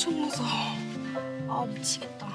엄청 무서워. 아 미치겠다.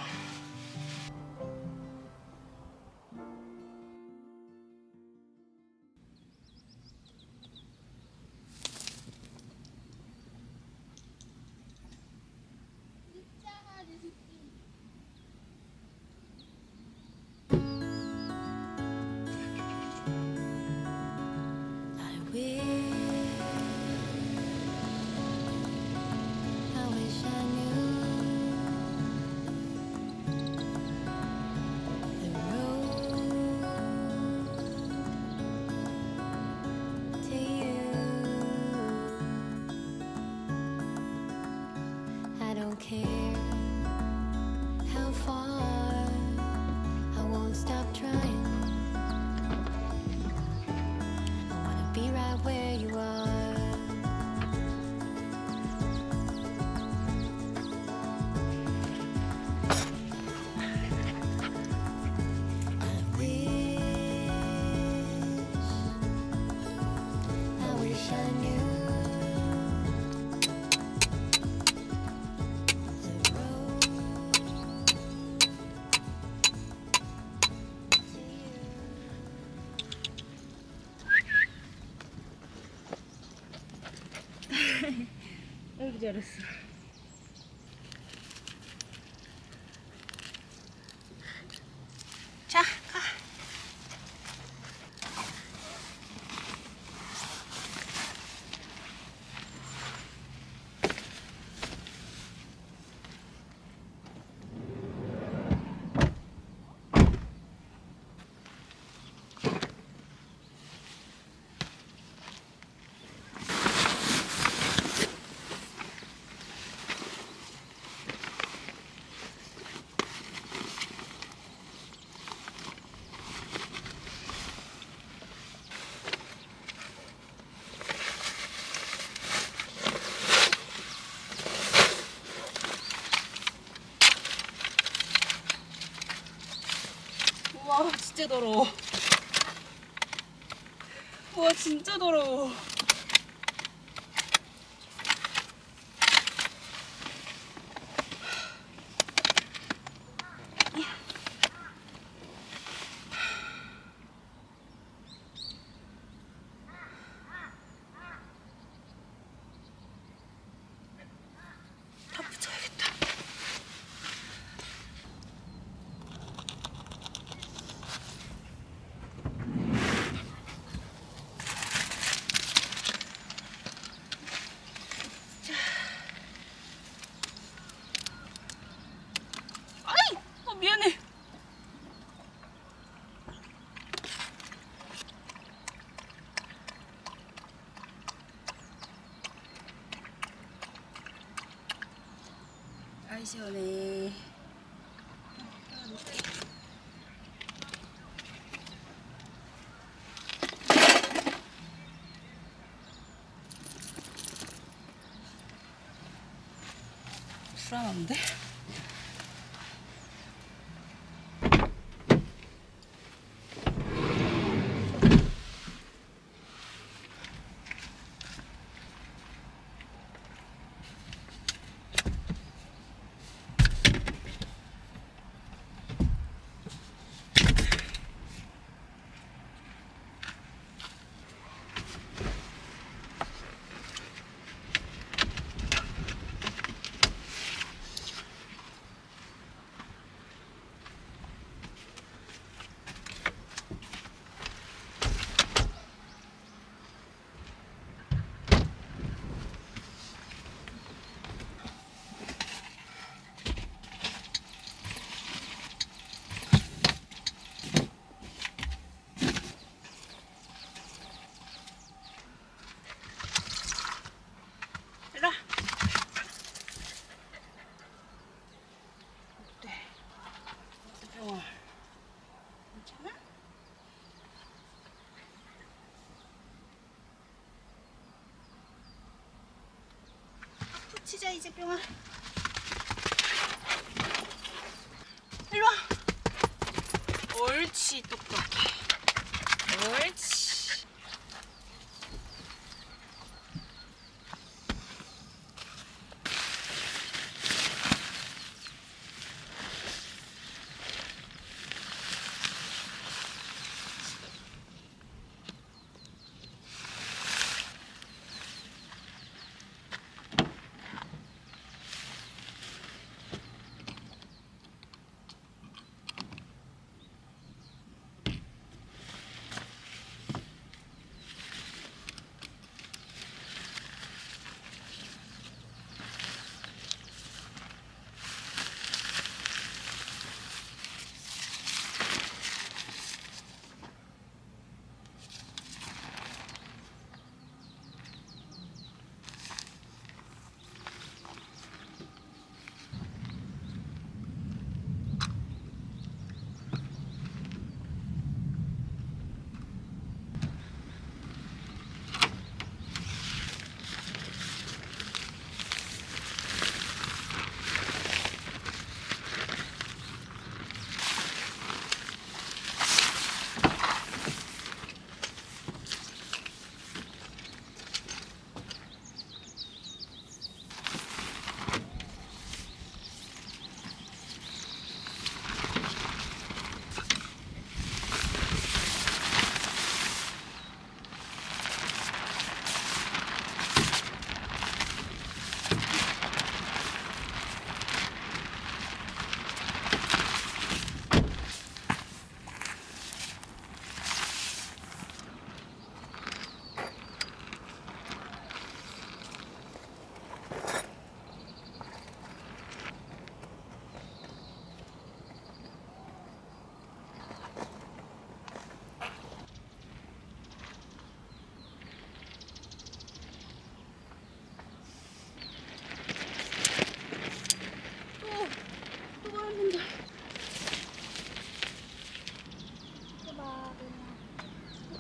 진짜 더러워. 우와, 진짜 더러워. 아이 시원해. 불안한데? 일로 와. 어때? 어때 병원? 괜찮아? 붙 이제 병원. 일로 와. 옳지 똑똑해. 옳지.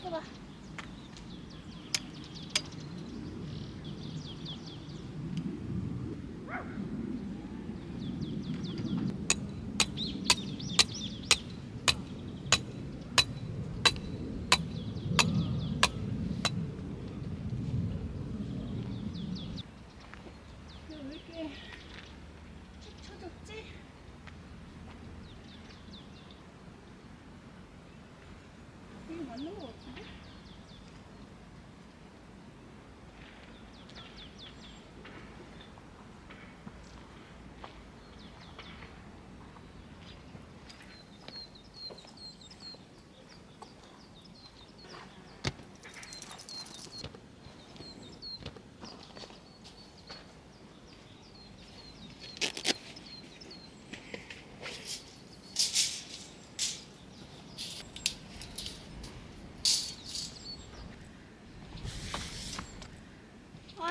그냥.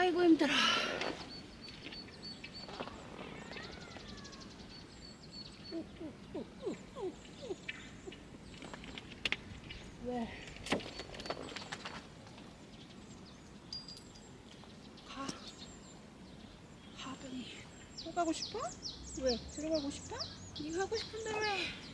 아이고 힘들어. 왜? 가. 가더니 또 가고 싶어? 왜? 들어가고 싶어? 네가 하고 싶은데 왜?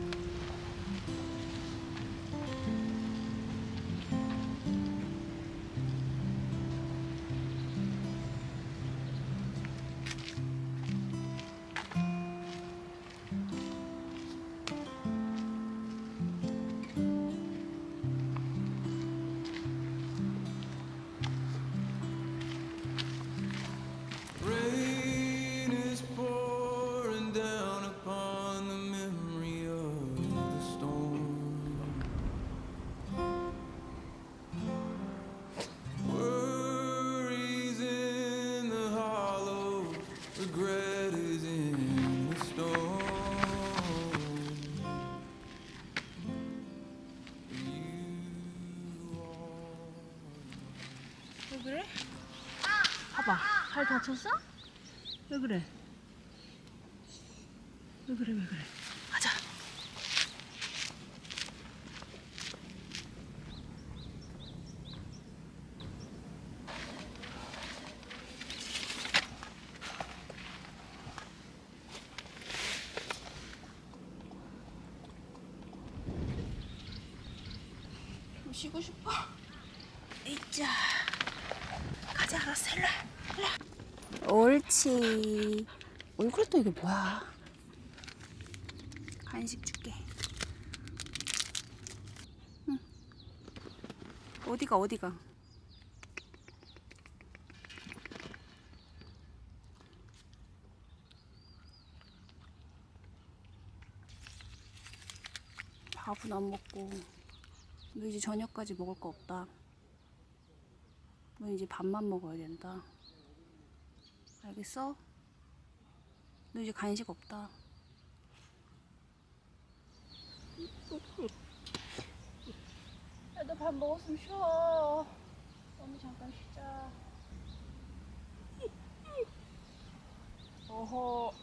다쳤어? 왜 그래? 왜 그래, 왜 그래? 가자. 좀 쉬고 싶어. 이자. 가자, 알았어, 일로 와. 옳지. 얼굴 또 이게 뭐야? 간식 줄게. 응. 어디가 어디가? 밥은 안 먹고 너 이제 저녁까지 먹을 거 없다. 너 이제 밥만 먹어야 된다. 알겠어? 너 이제 간식 없다. 야, 너밥 먹었으면 쉬어. 언니 잠깐 쉬자. 어허.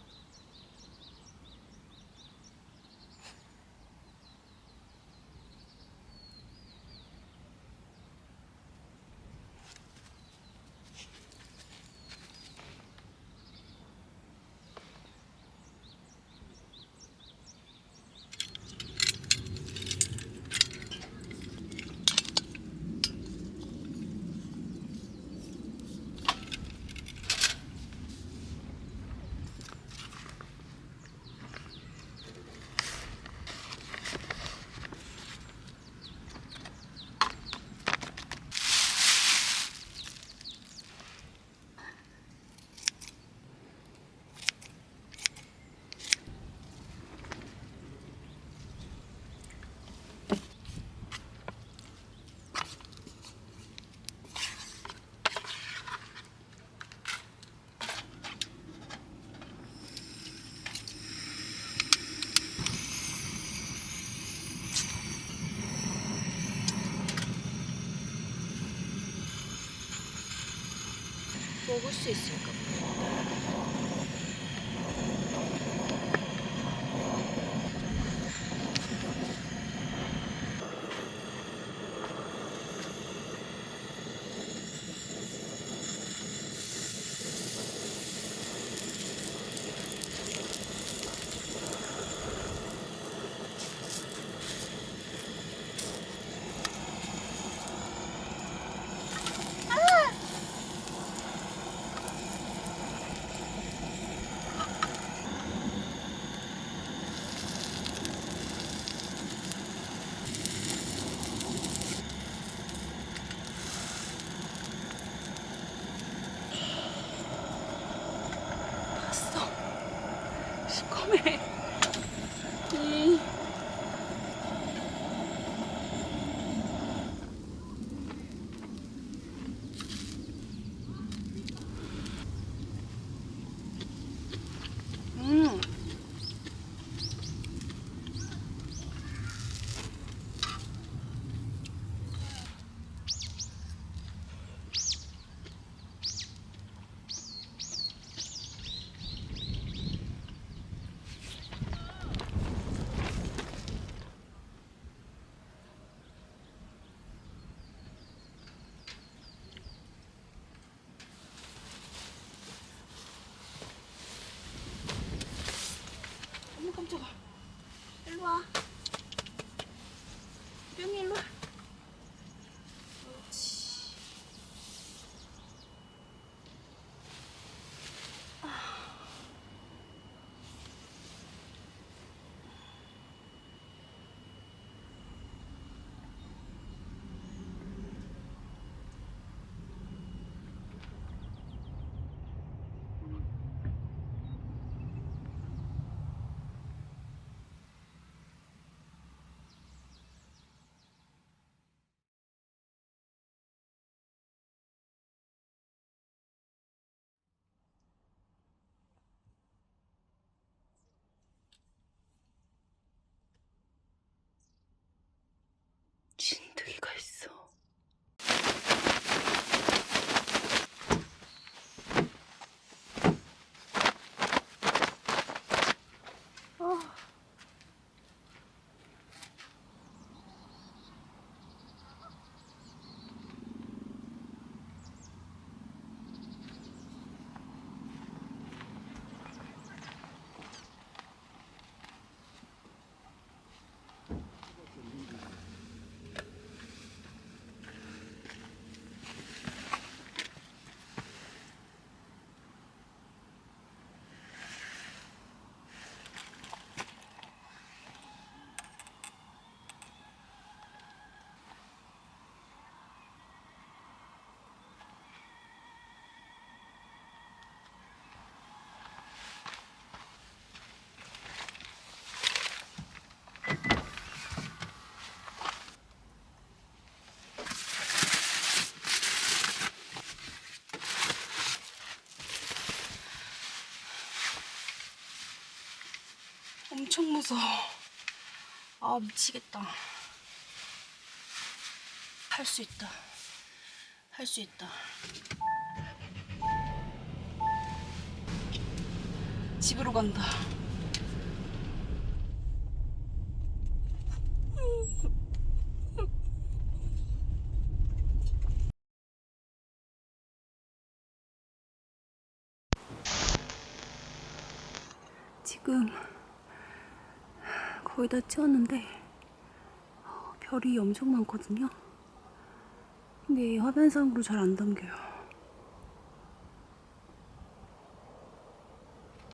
먹을 수 있을까? 봤어. 시커매. 이. 음. 어머 깜짝아. 일로 와. 진드기가 있어. 엄청 무서워. 아, 미치겠다. 할 수 있다. 할 수 있다. 집으로 간다. 지금 거의 다 찍었는데 어, 별이 엄청 많거든요. 근데 화면상으로 잘 안 담겨요.